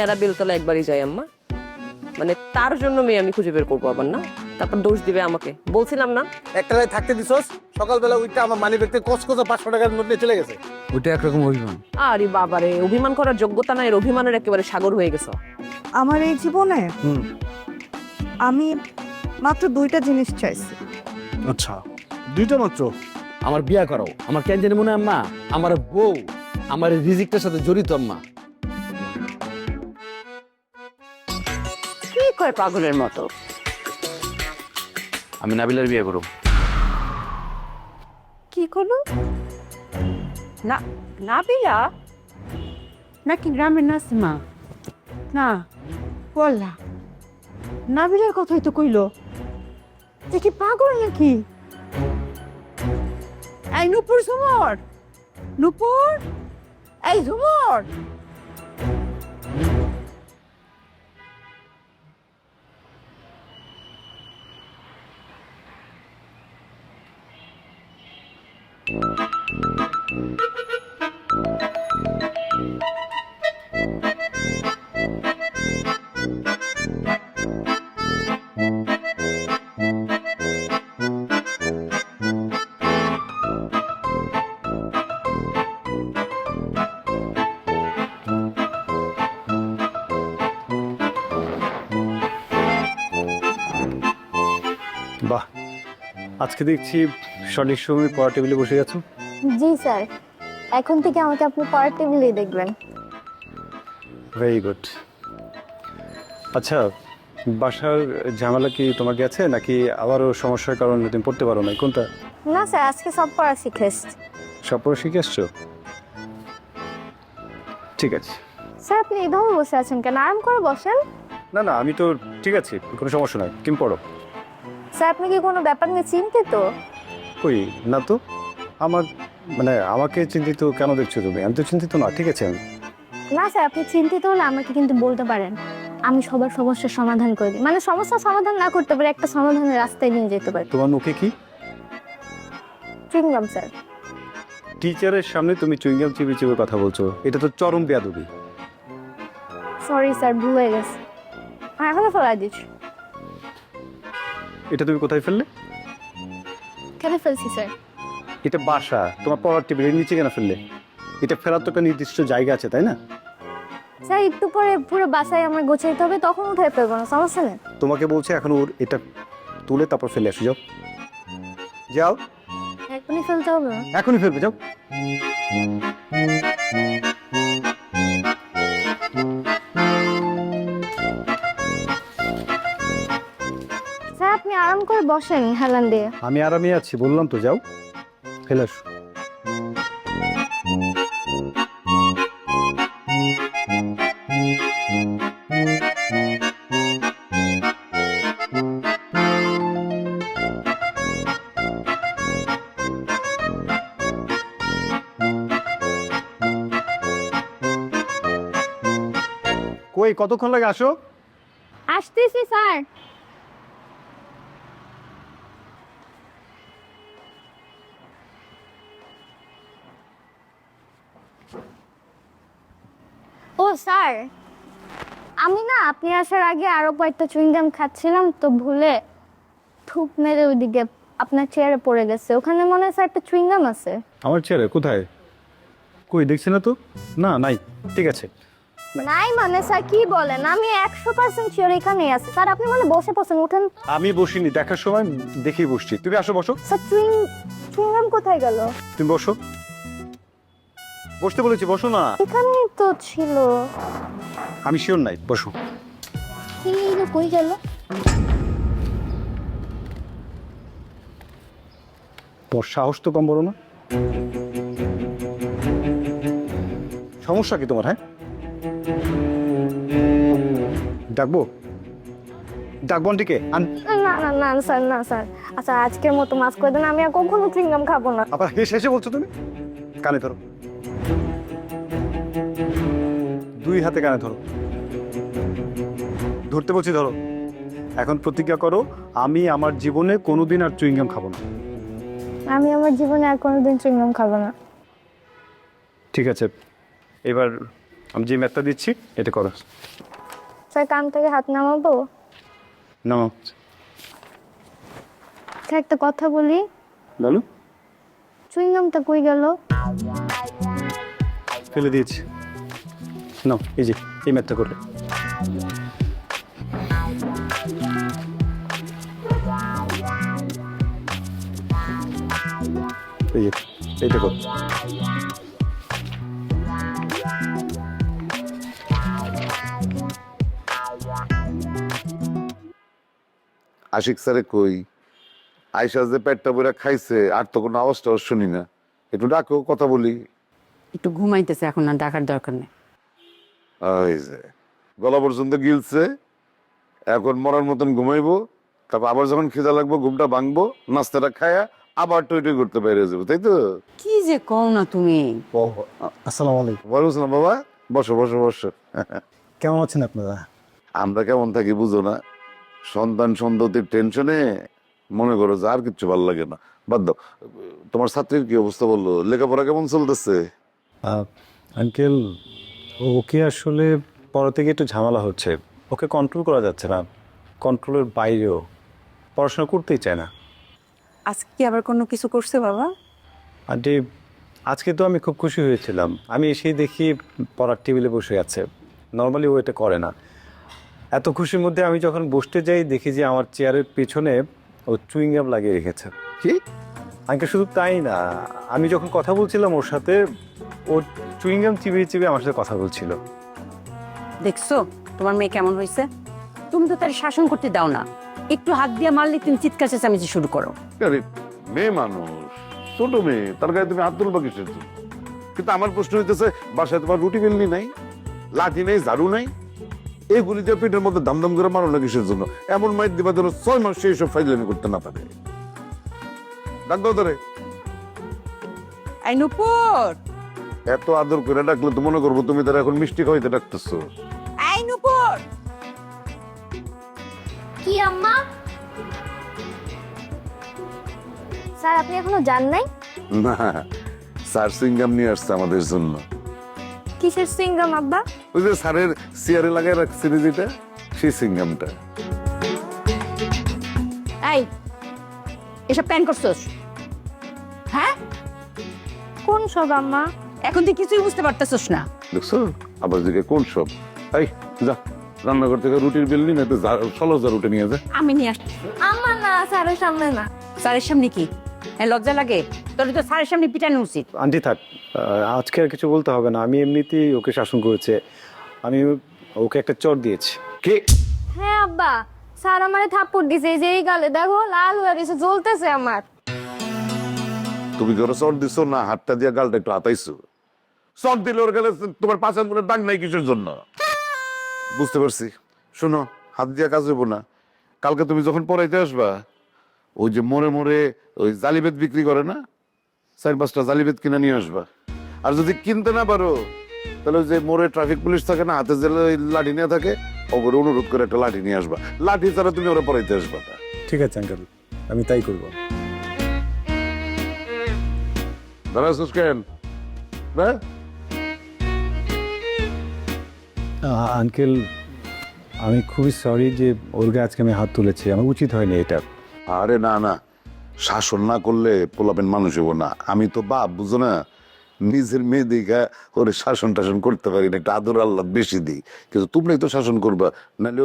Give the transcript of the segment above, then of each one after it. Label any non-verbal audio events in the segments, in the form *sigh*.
নেড়া বেলতলা একবারই যাই আম্মা। মানে তার জন্য মেয়ে আমি খুঁজে বের করব আবার না। তারপর দোষ দিবে আমাকে। বলছিলাম না। একটা থাকতে দিছস? সকালবেলা ওইটা আমার মানি ব্যাগতে কস কস পাঁচশো টাকার নোট নিয়ে চলে গেছে। ওইটা একরকম অভিমান। আরে বাবারে অভিমান করার যোগ্যতা নাই এর অভিমানের একেবারে সাগর হয়ে গেছে। আমার এই জীবনে আমি মাত্র দুইটা জিনিস চাইছি। আচ্ছা দুইটা মাত্র? আমার বিয়া করাও। আমার কেন জানি মনে হয় আম্মা আমার বউ আমার রিজিকটার সাথে জড়িত আম্মা। কি কয় পাগলের মতো। আমি নাবিলার বিয়ে করব। কি করল? না নাবিলা? নাকি গ্রামের নাসিমা? না বললা নাবিলার কথাই তো কইলো। যে কি পাগল নাকি? এই নুপুর ঝুমর! নুপুর! এই ঝুমর! বাহ আজকে দেখছি সঠিক সময় পড়া টেবিলে বসে গেছো জি স্যার। এখন থেকে আমাকে আপনি পড়ার টেবিলেই দেখবেন। ভেরি গুড আচ্ছা বাসার ঝামেলা কি তোমার গেছে নাকি আবারও সমস্যার কারণে তুমি পড়তে পারো না কোনটা? না স্যার আজকে সব পড়া শিখে এসছি সব পড়া শিখে এসছো ঠিক আছে। স্যার আপনি এইভাবে বসে আছেন কেন? আরাম করে বসেন। না না আমি তো ঠিক আছে কোনো সমস্যা নাই। তুমি পড়ো। স্যার আপনি কি কোনো ব্যাপার নিয়ে চিন্তিত? কই? না তো? আমার মানে আমাকে চিন্তিত কেন দেখছ তুমি? আমি তো চিন্তিত না ঠিক আছে? আমি না স্যার আপনি চিন্তিত হলে আমাকে কিন্তু বলতে পারেন। আমি সবার সমস্যার সমাধান করে দিই। মানে সমস্যার সমাধান না করতে পারি একটা সমাধানের রাস্তায় নিয়ে যেতে পারি। তোমার মুখে কি? Chewing gum sir. টিচারের সামনে তুমি চুইংগাম চিবি চিবি কথা বলছো। এটা তো চরম বেয়াদবি। সরি স্যার ভুল হয়ে গেছে। এখনও ফেলাই দিচ্ছি। এটা তুমি কোথায় ফেললে? কেন ফেলছি স্যার? এটা বাসা তোমার পড়ার টেবিলের নিচে কেন ফেললে? এটা ফেরার তো একটা নির্দিষ্ট জায়গা আছে তাই না? স্যার একটু পরে পুরো বাসায় আমার গোছাইতে হবে তখন উঠাই ফেলব না সমস্যা নেই। তোমাকে বলছে এখন ওর এটা তুলে তারপর ফেলে আসো যাও। যাও। এখনই ফেলতে হবে এখনই ফেলবে যাও। আরাম করে বসেন হেলান দিয়ে? আমি আরামে আছি বললাম তো যাও। ফেলে আসো। কই কতক্ষণ লাগে আসো? আসতেছি স্যার। স্যার আমি না আপনি আসার আগে আরও কয়েকটা চুইংগাম খাচ্ছিলাম তো ভুলে থুপ মেরে ওইদিকে আপনার চেয়ারে পড়ে গেছে। ওখানে মনে হয় স্যার একটা চুইংগাম আছে। আমার চেয়ারে কোথায়? কই দেখছি না তো? না নাই ঠিক আছে। নাই মানে স্যার কি বলেন? আমি একশো পার্সেন্ট শিওর এখানেই আছে। স্যার আপনি মানে বসে পড়ছেন উঠেন। আমি বসিনি দেখার সময় দেখেই বসছি। তুমি আসো বসো। স্যার চুইং চুইংগাম কোথায় গেল? তুমি বসো। বসতে বলেছি বসো না। এখানেই তো ছিল। আমি শিওর নাই বসো। কি কই গেল? তোর সাহস তো কম বড় না। সমস্যা কি তোমার হ্যাঁ? ডাকবো? ডাকবো আন্টিকে আন- না না না স্যার না স্যার। আচ্ছা আজকের মতো মাফ করে দেন আমি আর কখনো চুইংগাম খাব না। আবার হেসে বলছো তুমি? কানে ধরো। দুই হাতে কানে ধরো। ধরতে বলছি ধরো। এখন প্রতিজ্ঞা করো আমি আমার জীবনে কোনোদিন আর চুইংগাম খাব না। আমি আমার জীবনে আর কোনোদিন চুইংগাম খাব না। ঠিক আছে এবার আমি যে ম্যাথটা দিচ্ছি এটা করো। স্যার কান থেকে হাত নামাবো? নাও স্যার একটা কথা বলি। বলো। চুইংগামটা কই গেল? ফেলে দিয়েছি। নাও এই যে এই ম্যাথটা করলে এই যে এইটা কর। আশিক স্যারে কই? আইসা যে পেটটা বইরা খাইছে আর তো কোনো আওয়াজ টাওয়াজ শুনি না। একটু ডাকো কথা বলি। একটু ঘুমাইতেছে এখন আর ডাকার দরকার নেই। ওই যে গলা পর্যন্ত গিলছে এখন মরার মতন ঘুমাইবো তারপর আবার যখন খিদা লাগবো ঘুমটা ভাঙবো নাস্তাটা খায়া আবার টই টই করতে বাইরে যাব তাই তো? কি যে কও না তুমি? আসসালামু আলাইকুম। না বাবা। বসো বসো বসো। কেমন আছেন আপনারা? আমরা কেমন থাকি বুঝো না। সন্তান সন্ততির টেনশনে মনে করো যে আর কিচ্ছু ভালো লাগে না। বাদ দাও। তোমার ছাত্রীর কি অবস্থা বলল লেখাপড়া কেমন চলতেছে? আঙ্কেল ওকে আসলে পড়া থেকে একটু ঝামেলা হচ্ছে। ওকে কন্ট্রোল করা যাচ্ছে না। কন্ট্রোলের বাইরেও পড়াশোনা করতেই চায় না। আজকে কি আবার কোনো কিছু করছে বাবা? আন্টি আজকে তো আমি খুব খুশি হয়েছিলাম। আমি এসেই দেখি পড়ার টেবিলে বসে আছে। নর্মালি ও এটা করে না। এত খুশির মধ্যে আমি যখন বসতে যাই দেখি যে আমার চেয়ারের পেছনে ও চুইংগাম লাগিয়ে রেখেছে। কি? আঙ্কে শুধু তাই না আমি যখন কথা বলছিলাম ওর সাথে ও চুইংগাম চিবিয়ে চিবিয়ে আমার সাথে কথা বলছিল। দেখছ তোমার মেয়ে কেমন হয়েছে? তুমি তো তার শাসন করতে দাও না। একটু হাত দিয়ে মারলে তুমি চিৎকার চেঁচামেচি শুরু করো। আরে মেয়ে মানুষ ছোট মেয়ে তার গায়ে তুমি হাত তুলবা কিসের জন্য? কিন্তু আমার প্রশ্ন হইতেছে বাসায় তোমার রুটি বেলনি নাই? লাঠি নেই ঝাড়ু নাই? এগুলি দিয়ে পেটের মধ্যে দাম দাম করে মারো না কিসের জন্য? এমন মাইর দিবা যেন ছয় মাস সেই সব ফাইজলামি করতে না পারে। ডাক দাও ধরে। এই নুপুর! এত আদর করে ডাকলে তো মনে করব তুমি তারা এখন মিষ্টি খাওয়াইতে ডাকতেছো। এই নুপুর! কি আম্মা? স্যার আপনি এখনও যান নাই? না স্যার সিঙ্গাম নিয়ে আসছে আমাদের জন্য। কিসের সিঙ্গাম আব্বা? ওই যে স্যারের চেয়ারে লাগাই রাখছে যেটা সেই সিঙ্গামটা এই এসব প্ল্যান করছোস? হ্যাঁ? কোন সব আম্মা? এখন তুই কিছুই বুঝতে পারতেছস না। দেখছ? আবার দিকে কোন সব? এই যা রান্নাঘর থেকে রুটির বেল নি না তো ষোলো হাজার রুটি নিয়ে যা। আমি নিয়ে আসছি। আম্মা না স্যারের সামনে না। স্যারের সামনে কি? হ্যাঁ লজ্জা লাগে। তোর তো স্যারের সামনে পিটানো উচিত। আন্টি থাক। আহ, আজকে আর কিছু বলতে হবে না। আমি এমনিতেই ওকে শাসন করেছে। আমি ওকে একটা চট দিয়েছি। কে? হ্যাঁ আব্বা। স্যার আমারে থাপ্পড় দিছে। এই যে এই গালে দেখো লাল হয়ে গেছে জ্বলতেছে আমার। তুমি ধরো চট দিছো না হাতটা দিয়ে গালটা একটু হাতাইছো চট দিলে ওর গেলে তোমার পাঁচ আঙ্গুলের দাগ নাই কিসের জন্য? বুঝতে পারছি। শোনো হাত দিয়ে কাজ হইব না। কালকে তুমি যখন পড়াইতে আসবা ওই যে মোড়ে মোড়ে ওই জালিবেদ বিক্রি করে না? চার পাঁচটা জালিবেদ কিনে নিয়ে আসবা। আর যদি কিনতে না পারো তাহলে ওই যে মোড়ে ট্রাফিক পুলিশ থাকে না হাতে যে ওই লাঠি নিয়ে থাকে ওপরে অনুরোধ করে একটা লাঠি নিয়ে আসবা। লাঠি ছাড়া তুমি ওরা পড়াইতে আসবা না। ঠিক আছে আঙ্কেল আমি তাই করব। দাঁড়াচ্ছিস কেন হ্যাঁ? আঙ্কেল আমি খুবই সরি যে ওর গায়ে আজকে আমি হাত তুলেছি। আমার উচিত হয়নি এটা। আরে না না। শাসন না করলে পোলাপেন মানুষ হব না। আমি তো বাপ, বুঝো না? নিজের মেয়ে দিঘা ওরে শাসন টাসন করতে পারি না। একটা আদর আল্লাহ বেশি দিই। কিন্তু তোমরাই তো শাসন করবা। নাহলে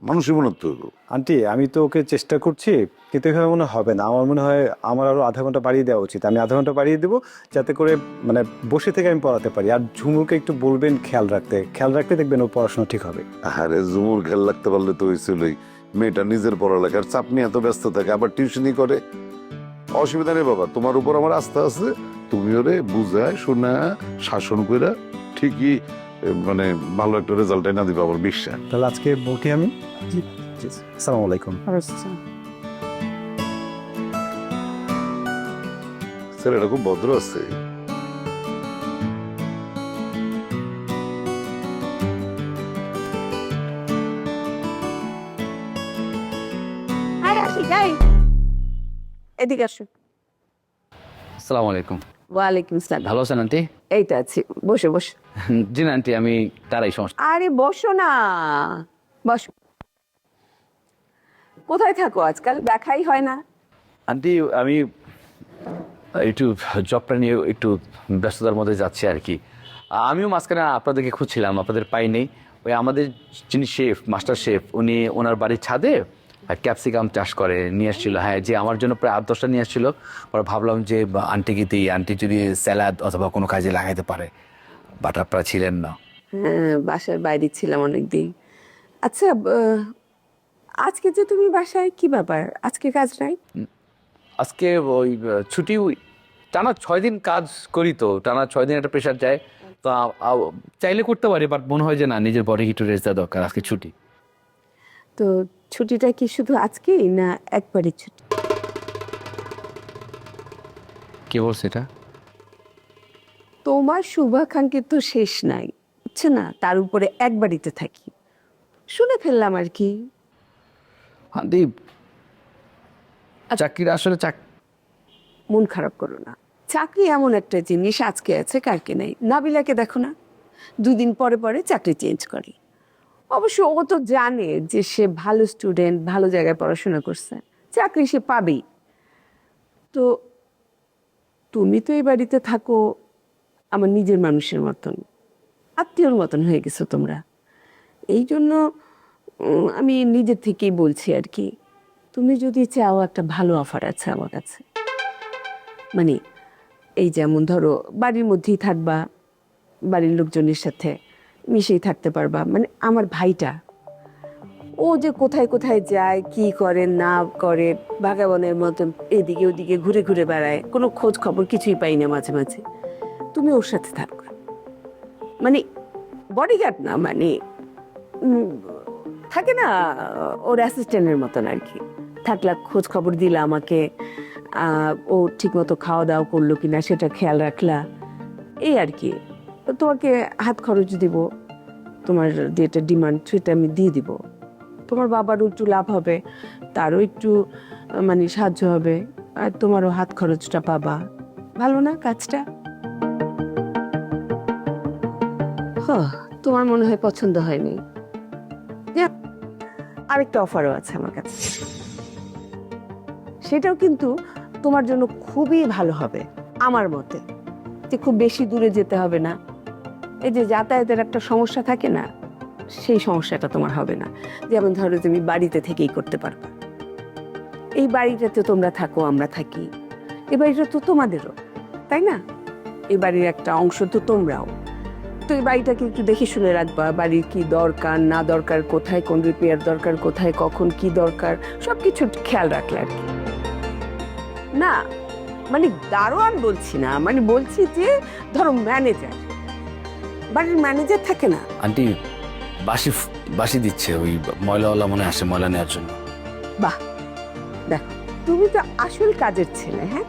ও মানুষ হব না তো। আন্টি আমি তো ওকে চেষ্টা করছি কিন্তু এভাবে মনে হবে না। আমার মনে হয় আমার আরও আধা ঘণ্টা বাড়িয়ে দেওয়া উচিত। আমি আধা ঘণ্টা বাড়িয়ে দেবো যাতে করে মানে বসে থেকে আমি পড়াতে পারি। আর ঝুমুরকে একটু বলবেন খেয়াল রাখতে। খেয়াল রাখতে দেখবেন ও পড়াশোনা ঠিক হবে। আরে ঝুমুর খেয়াল রাখতে পারলে তো হয়েছিলই মেয়েটা নিজের পড়ালেখার চাপ নিয়ে এত ব্যস্ত থাকে আবার টিউশনই করে। অসুবিধা নেই বাবা তোমার উপর আমার আস্থা আছে। তুমি ওরে বুঝায় শোনা শাসন কইরা ঠিকই মানে ভালো একটা রেজাল্ট এনে দিবে আমার বিশ্বাস তাহলে আজকে বলছি আমি? জি। আসসালামু আলাইকুম। ছেলেটা খুব ভদ্র আছে। এদিকে আসো। আসসালামু আলাইকুম। ওয়ালাইকুম আসসালাম। ভালো আছেন আন্টি? এই তো আছি বসে বসে। জি না আন্টি আমি তারাই সমস্যা আরে বসো না। বসো কোথায় থাকো? আজকাল দেখাই হয় না। আন্টি আমি একটু জবটা নিয়ে একটু ব্যস্ততার মধ্যে যাচ্ছি আর কি। আমিও মাঝখানে আপনাদেরকে খুঁজছিলাম আপনাদের পাই নেই। ওই আমাদের যিনি শেফ মাস্টার শেফ উনি ওনার বাড়ির ছাদে ক্যাপসিকাম চাষ করে নিয়ে এসেছিল হ্যাঁ যে আমার জন্য প্রায় আট দশটা নিয়ে এসেছিল পরে ভাবলাম যে আন্টিকে দিই। আন্টি যদি স্যালাড অথবা কোনো কাজে লাগাইতে পারে। বাট আপনারা ছিলেন না। হ্যাঁ বাসার বাইরে ছিলাম অনেকদিন। আচ্ছা আজকে যে তুমি বাসায় কি ব্যাপার? আজকে কাজ নাই? আজকে ওই ছুটি টানা ছয় দিন কাজ করি তো টানা ছয় দিন একটা প্রেশার যায়। তো চাইলে করতে পারি বাট মনে হয় যে না নিজের বডি একটু রেস্ট দেওয়া দরকার আজকে ছুটি। তো ছুটিটা কি শুধু আজকেই না একবারই ছুটি? কে বলছে এটা? তোমার শুভাকাঙ্ক্ষী তো শেষ নাই বুঝছ না? তার উপরে এক বাড়িতে থাকি। শুনে ফেললাম আর কি। হ্যাঁ দীপ। চাকরির আসলে চাক মন খারাপ করো না। চাকরি এমন একটা জিনিস আজকে আছে কালকে নেই। নাবিলাকে দেখো না? দুদিন পরে পরে চাকরি চেঞ্জ করে। অবশ্য ও তো জানে যে সে ভালো স্টুডেন্ট ভালো জায়গায় পড়াশোনা করছে। চাকরি সে পাবেই। তো তুমি তো এই বাড়িতে থাকো। আমার নিজের মানুষের মতন, আত্মীয়র মতন হয়ে গেছো তোমরা। এই জন্য আমি নিজের থেকেই বলছি আর কি, তুমি যদি চাও একটা ভালো অফার আছে আমার কাছে। মানে এই যেমন ধরো, বাড়ির মধ্যেই থাকবা, বাড়ির লোকজনের সাথে মিশেই থাকতে পারবা। মানে আমার ভাইটা, ও যে কোথায় কোথায় যায়, কি করে, না করে ভাগাবনের মতন, এদিকে ওদিকে ঘুরে ঘুরে বেড়ায়, কোনো খোঁজ খবর কিছুই পাই না মাঝে মাঝে। তুমি ওর সাথে থাকবে মানে বডিগার্ড না মানে থাকে না, ওর অ্যাসিস্ট্যান্টের মতন আর কি। থাকলা খোঁজ খবর দিলা আমাকে ও ঠিকমতো খাওয়া দাওয়া করল কিনা সেটা খেয়াল রাখলা। এই আর কি। তোমাকে হাত খরচ দিব, তোমার যেটা ডিমান্ড সেটা আমি দিয়ে দিব। তোমার বাবারও একটু লাভ হবে, তারও একটু মানে সাহায্য হবে, আর তোমারও হাত খরচটা পাবা। ভালো না কাজটা? হ তোমার মনে হয় পছন্দ হয়নি। আরেকটা অফারও আছে আমার কাছে। সেটাও কিন্তু তোমার জন্য খুবই ভালো হবে, আমার মতে। যে খুব বেশি দূরে যেতে হবে না। এই যে যাতায়াতের একটা সমস্যা থাকে না, সেই সমস্যাটা তোমার হবে না। যেমন ধরো তুমি বাড়িতে থেকেই করতে পারবে। এই বাড়িটাতে তোমরা থাকো, আমরা থাকি। এই বাড়িটা তো তোমাদেরও, তাই না? এই বাড়ির একটা অংশ তো তোমরাও। তো এই বাড়িটাকে একটু দেখে শুনে রাখবা। বাড়ির কি দরকার না দরকার কোথায় কোন রিপেয়ার দরকার কোথায় কখন কি দরকার সব কিছু খেয়াল রাখলে আর কি। না মানে দারোয়ান বলছি না মানে বলছি যে ধরো ম্যানেজার বাড়ির ম্যানেজার থাকে না? আন্টি বাসি বাসি দিচ্ছে ওই ময়লাওয়ালা মনে আসে ময়লা নেওয়ার জন্য। বাহ! দেখো তুমি তো আসল কাজের ছেলে হ্যাঁ?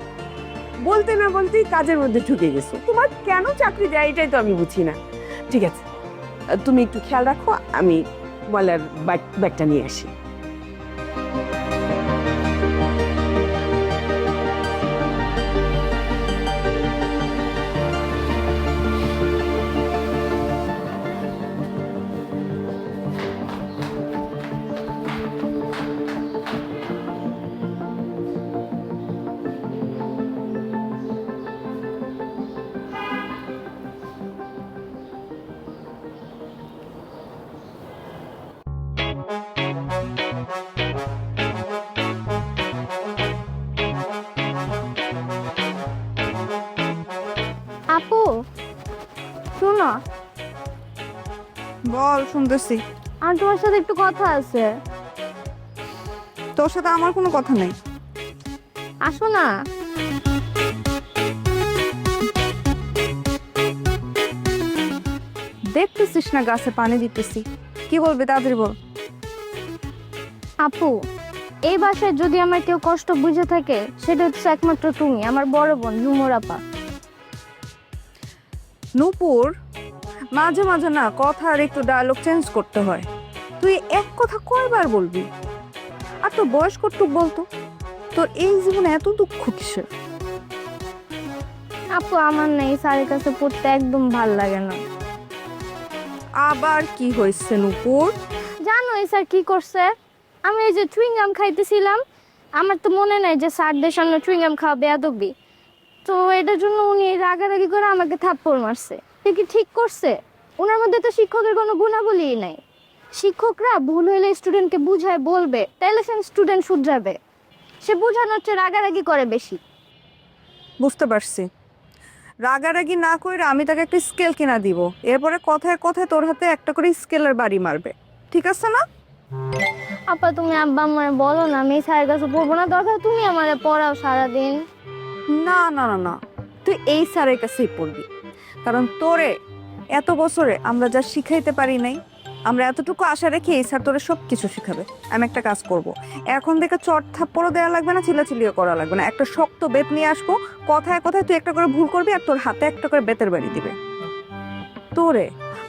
বলতে না বলতেই কাজের মধ্যে ঢুকে গেছো। তোমার কেন চাকরি দেয় এটাই তো আমি বুঝি না। ঠিক আছে। তুমি একটু খেয়াল রাখো আমি ব্যাগ- ব্যাগটা নিয়ে আসি। শুনতেছি। আর তোমার সাথে একটু কথা আছে। তোর সাথে আমার কোনো কথা নেই। আসো না। দেখতেছিস না গাছে পানি দিতেছি। কি বলবে তাদের বল। আপু এই বাসায় যদি আমার কেউ কষ্ট বুঝে থাকে সেটা হচ্ছে একমাত্র তুমি আমার বড় বোন ঝুমুর আপা। নূপুর? মাঝে মাঝে না কথা আর একটু ডায়লগ চেঞ্জ করতে হয়। তুই এক কথা কয়বার বলবি? আর তোর বয়স কতটুক বলতো? তোর এই জীবনে এত দুঃখ কিসের? আপু আমার না এই স্যারের কাছে পড়তে একদম ভালো লাগে না। আবার কি হয়েছে নূপুর? জানো এই স্যার কি করছে? আমি এই যে চুইংগাম খাইতেছিলাম আমার তো মনে নাই যে স্যারদের সামনে চুইংগাম খাওয়া বেয়াদবি। তো এটার জন্য উনি রাগারাগি করে আমাকে থাপ্পড় মারছে। কি ঠিক করছে? ওনার মধ্যে তো শিক্ষকের কোনো গুণাবলীই নাই। শিক্ষকরা ভুল হইলে স্টুডেন্টকে বুঝায় বলবে তাইলে সে স্টুডেন্ট শুধরাবে। সে বোঝানোর চেয়ে রাগারাগি করে বেশি। বুঝতে পারছি। রাগারাগি না করে আমি তাকে একটা স্কেল কিনা দিব। এরপরে কথায় কথায় তোর হাতে একটা করে স্কেলের বাড়ি মারবে। ঠিক আছে না? আপা তুমি আব্বা আমার বলো না আমি স্যারের কাছে পড়ব না দরকার তুমি আমারে পড়াও সারাদিন। না না না না। তুই এই স্যারের কাছেই পড়বি। কারণ তোরে এত বছরে আমরা যা শিখাইতে পারি নাই, আমরা এতটুকু আশা রেখে এই স্যার তোরে সব কিছু শিখাবে। আমি একটা কাজ করব। এখন থেকে চট থাপ্পড়ও দেওয়া লাগবে না চিলাচিলিও করা লাগবে না। একটা শক্ত বেত নিয়ে আসব, কথায় কথায় তুই একটা করে ভুল করবি আর তোর হাতে একটা করে বেতের বাড়ি দিবে। তোরে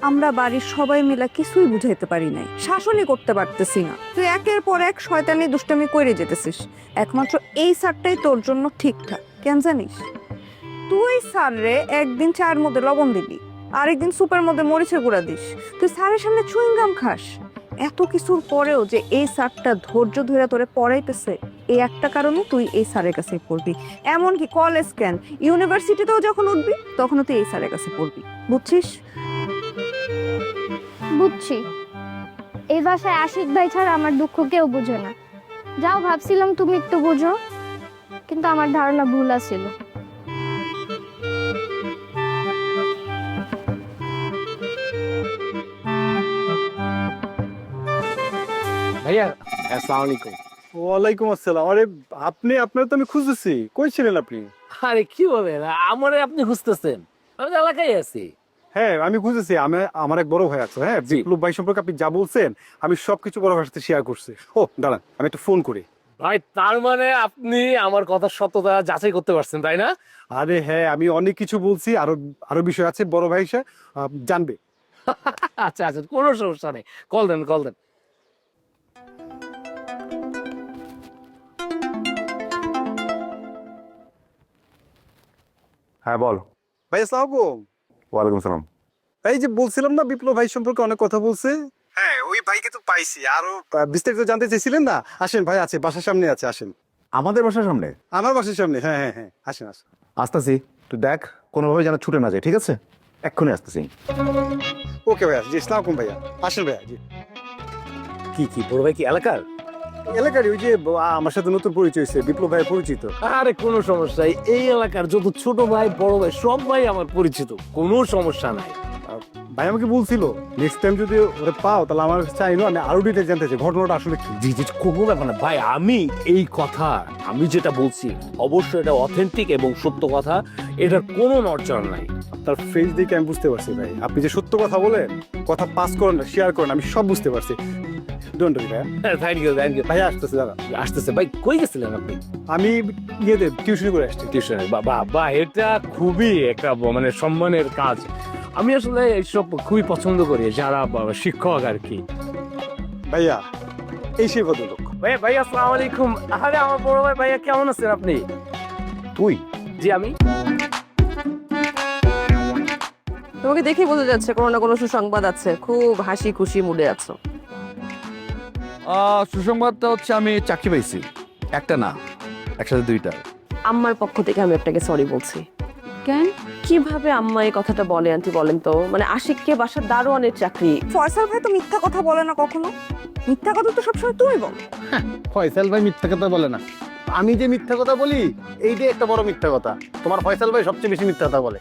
আমরা বাড়ির সবাই মিলে কিছুই বুঝাইতে পারি নাই, শাসনই করতে পারতেছি না। তুই একের পর এক শয়তানি দুষ্টামি করে যেতেছিস। একমাত্র এই স্যারটাই তোর জন্য ঠিকঠাক কেন জানিস? তুই স্যাররে একদিন চার মধ্যে লবণ দিবি, আরেকদিন সুপের মধ্যে মরিচের গুঁড়া দিস। তুই স্যারের সামনে চুইংগাম খাস। এত কিছুর পরেও যে এই স্যারটা ধৈর্য ধরে তোরে পড়াইতেছে এই একটা কারণে তুই এই স্যারের কাছে পড়বি। এমনকি কলেজ ক্যান ইউনিভার্সিটিতেও যখন উঠবি, তখনও তুই এই স্যারের কাছে পড়বি। বুঝছিস? বুঝছি। এই বাসায় আশিক ভাই ছাড়া আমার দুঃখ কেউ বুঝে না। যাও ভাবছিলাম তুমি একটু বুঝো, কিন্তু আমার ধারণা ভুল আছিল। ভাইয়া আসসালামু আলাইকুম। ওয়ালাইকুম আসসালাম। আরে আপনি আপনার তো আমি খুঁজতেছি। কই ছিলেন আপনি? আরে কি বলেন? আমারে আপনি খুঁজতেছেন। আমি তো এলাকায় আছি। হ্যাঁ আমি খুঁজেছি আমি আমার এক বড় ভাই আছে হ্যাঁ? বিপ্লব ভাই সম্পর্কে আপনি যা বলছেন আমি সবকিছু বড় ভাইয়ের সাথে শেয়ার করছি। ও দাঁড়ান আমি একটু ফোন করি। ভাই তার মানে আপনি আমার কথা সত্যতা যাচাই করতে পারছেন তাই না? আরে হ্যাঁ আমি অনেক কিছু বলছি। আরও আরও বিষয় আছে বড় ভাই সে জানবে। *laughs* আচ্ছা আচ্ছা কোনো সমস্যা নেই। কল দেন কল দেন। হ্যাঁ বল। ভাই আসসালাম আলাইকুম। ওয়ালাইকুম সালাম। এই যে বলছিলাম না বিপ্লব ভাই সম্পর্কে অনেক কথা বলছে। হ্যাঁ ওই ভাইকে তো পাইছি। আরও বিস্তারিত জানতে চেয়েছিলেন না? আসেন ভাই আছে বাসার সামনে আছে আসেন। আমাদের বাসার সামনে? আমার বাসার সামনে হ্যাঁ হ্যাঁ হ্যাঁ আসেন আসেন। আসতেছি। তুই দেখ কোনোভাবে যেন ছুটে না যায় ঠিক আছে? এক্ষুনি আসতেছি। ওকে ভাইয়া জি ইসলাম আলাইকুম ভাইয়া। আসেন ভাইয়া জি। কি কি বড় ভাই কি এলাকার? এলাকার ওই যে আমার সাথে নতুন পরিচয় হয়েছে বিপ্লব ভাই পরিচিত। আরে কোনো সমস্যা নেই। এই এলাকার যত ছোট ভাই বড় ভাই সব ভাই আমার পরিচিত। কোনো সমস্যা নাই। ভাই আমাকে বলছিল নেক্সট টাইম যদি ওরা পাও তাহলে আমার চাইনো আমি আরও ডিটেল জানতে চাই ঘটনাটা আসলে কি? জি জি কোনো ব্যাপার না। ভাই আমি এই কথা আমি যেটা বলছি অবশ্যই এটা অথেন্টিক এবং সত্য কথা। এটার কোনো নড়চড় নাই। তার ফেস দেখে আমি বুঝতে পারছি ভাই। আপনি যে সত্য কথা বলেন কথা পাস করেন না শেয়ার করেন আমি সব বুঝতে পারছি। ডোন্ট ভাইয়া থ্যাংক ইউ থ্যাংক ইউ ভাই আসতেছে দাদা। আসতেছে। ভাই কই গেছিলেন আপনি? আমি ইয়েতে টিউশন করে আসছি। টিউশনে বাবা বা এটা খুবই একটা মানে সম্মানের কাজ। আমি আসলে এইসব খুবই পছন্দ করি যারা শিক্ষক আর কি। ভাইয়া এই সেই ভদ্রলোক। ভাই ভাই আসসালামু আলাইকুম আরে আমার বড় ভাই ভাইয়া কেমন আছেন আপনি? তুই? জি আমি। তোমাকে দেখে বোঝা যাচ্ছে কোনো না কোনো সুসংবাদ আছে। খুব হাসি খুশি মুডে আছো। সুসংবাদটা হচ্ছে আমি চাকরি পাইছি। একটা না একসাথে দুইটা। আম্মার পক্ষ থেকে আমি আপনাকে সরি বলছি। কেন? কীভাবে আম্মা এই কথাটা বলে আন্টি বলেন তো? মানে আশিককে বাসার দারোয়ানের চাকরি। ফয়সাল ভাই তো মিথ্যা কথা বলে না কখনো? মিথ্যা কথা তো সবসময় তুমি বল। ফয়সাল ভাই মিথ্যা কথা বলে না। আমি যে মিথ্যা কথা বলি এইটাই একটা বড় মিথ্যা কথা। তোমার ফয়সাল ভাই সবচেয়ে বেশি মিথ্যা কথা বলে।